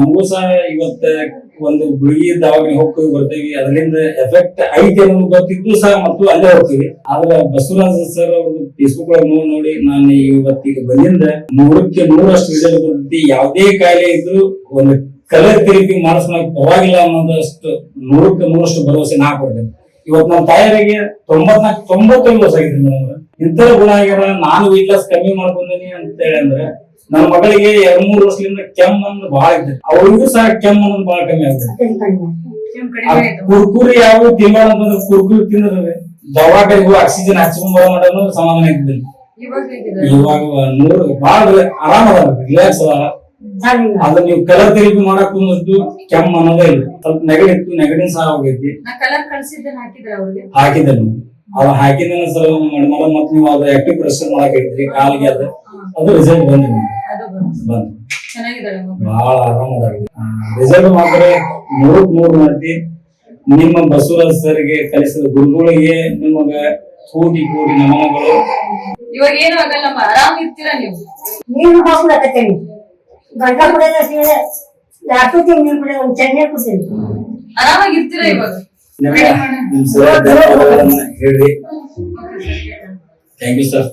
ನಮಗೂ ಸಹ ಇವತ್ತ ಒಂದು ಗುಳಿಗೆ ದವಾಖಾನೆ ಹೋಗ್ತೀವಿ, ಬರ್ತೀವಿ. ಅದರಿಂದ ಎಫೆಕ್ಟ್ ಐತೆ ಅನ್ನೋದು ಗೊತ್ತಿದ್ದು ಸಹ ಮತ್ತು ಅಲ್ಲೇ ಹೋಗ್ತೀವಿ. ಆದ್ರೆ ಬಸವರಾಜ ಸರ್ ಅವ್ರದ್ದು ಫೇಸ್ಬುಕ್ ಒಳಗೆ ನೋಡಿ ನೋಡಿ ನಾನು ಇವತ್ತಿಗೆ ಬಂದಿಂದ ನೂರಕ್ಕೆ ನೂರಷ್ಟು ರಿಸಲ್ಟ್ ಬರ್ತೈತಿ ಯಾವುದೇ ಕಾಯಿಲೆ ಇದ್ರು ಒಂದು ಕಲರ್ ತಿರುಗಿ ಮಾಡಿಸ್ಕೊಳಕ್ ಪರವಾಗಿಲ್ಲ ಅನ್ನೋದಷ್ಟು ನೂರಕ್ಕೆ ನೂರಷ್ಟು ಭರವಸೆ ನಾ ಕೊಡ್ತೇನೆ. ಇವತ್ತು ನಮ್ಮ ತಾಯಿಯರಿಗೆ ತೊಂಬತ್ನಾಲ್ಕು ತೊಂಬತ್ತೊಂದು ವರ್ಷ ಆಗಿದೆ ಮೇಡಮ್ ಇಂತರ ಗುಣ ಆಗ್ಯಾರ ನಾನು ವೆಯ್ಟ್ ಲಾಸ್ ಕಮ್ಮಿ ಮಾಡ್ಕೊಂಡೇನಿ ಅಂತ ಹೇಳಿ ಅಂದ್ರೆ ನನ್ನ ಮಗಳಿಗೆ ಎರಡ್ ಮೂರು ವರ್ಷದಿಂದ ಕೆಮ್ಮ ಅನ್ನೋದು ಬಹಳ ಇದೆ. ಅವ್ರಿಗೂ ಸಹ ಕೆಮ್ಮ ಅನ್ನೋದು ಬಹಳ ಕಮ್ಮಿ ಆಗಿದೆ ಕೆಮ್ಮು ಕಡಿಮೆ ಆಯ್ತು. ಕುರ್ಕುರಿ ಯಾವ ತಿನ್ನಬಾರ್ದಂತಂದ್ರೆ ಕುರ್ಕುರಿ ತಿಂದ್ರೆ ದವಾಖಾನೆಗೂ ಆಕ್ಸಿಜನ್ ಹಚ್ಕೊಂಡ್ ಬರೋ ಮಟನು ಸಮಾಧಾನ ಇದ್ದಿಲ್ಲ ಇವಾಗ ನೂರು ಬಹಳ ಆರಾಮ ಅದ ರಿಲ್ಯಾಕ್ಸ್ ಅದಾರ. ಅದ ನೀವು ಕಲರ್ ಥೆರಪಿ ಮಾಡಕ್ ಒಂದಷ್ಟು ಕೆಮ್ಮ ಅನ್ನೋದೇ ಇಲ್ಲ. ಸ್ವಲ್ಪ ನೆಗಡಿ ಇತ್ತು ನೆಗಡಿ ಸಹ ಹೋಗೈತಿ ಹಾಕಿದ್ರ ಅವ ಹಾಕಿದ ಸರ್ ಮೇಡಮ್ ಮತ್ತೆ ನೀವು ಅದು ಆಕ್ಟಿವ್ ಪ್ರೆಷರ್ ಮಾಡಕ್ ಇದ್ರಿ ಕಾಲಿಗೆ ಅದು. ಅದು ರಿಸಲ್ಟ್ ಬಂದ್ರಿ. ಅದು ಬಂತು ಬಂದ್ ಬಹಳ ಆರಾಮದಾಗಿ. ರಿಸಲ್ಟ್ ಮಾತ್ರ ನೂರಕ್ ನೂರು ಮಾಡ್ತಿ. ನಿಮ್ಮ ಬಸವರಾಜ್ ಸರ್ಗೆ ಕಲಿಸಿದ ಗುರುಗಳಿಗೆ ನಿಮಗ ಕೋಟಿ ಕೋಟಿ ನಮನಗಳು. ಇವಾಗ ಏನು ಆಗಲ್ಲಮ್ಮ ಆರಾಮ್ ಇರ್ತೀರಾ ನೀವು? ನೀರು ಹಾಕೊಳಕತ್ತೇನೆ ಗಂಟ ಕುಡಿಯೋದ ಎರಡು ತಿಂಗಳು ಕುಡಿಯೋದು ಒಂದು ಚೆನ್ನೆ ಕುಡ್ತೀನಿ ಆರಾಮಾಗಿ ಇರ್ತೀರಾ ಇವಾಗ? ಹೇಳಿ ನಿಮ್ ಸರ್ ಧನ್ಯವಾದಗಳನ್ನ ಹೇಳ್ರಿ ಥ್ಯಾಂಕ್ ಯು ಸರ್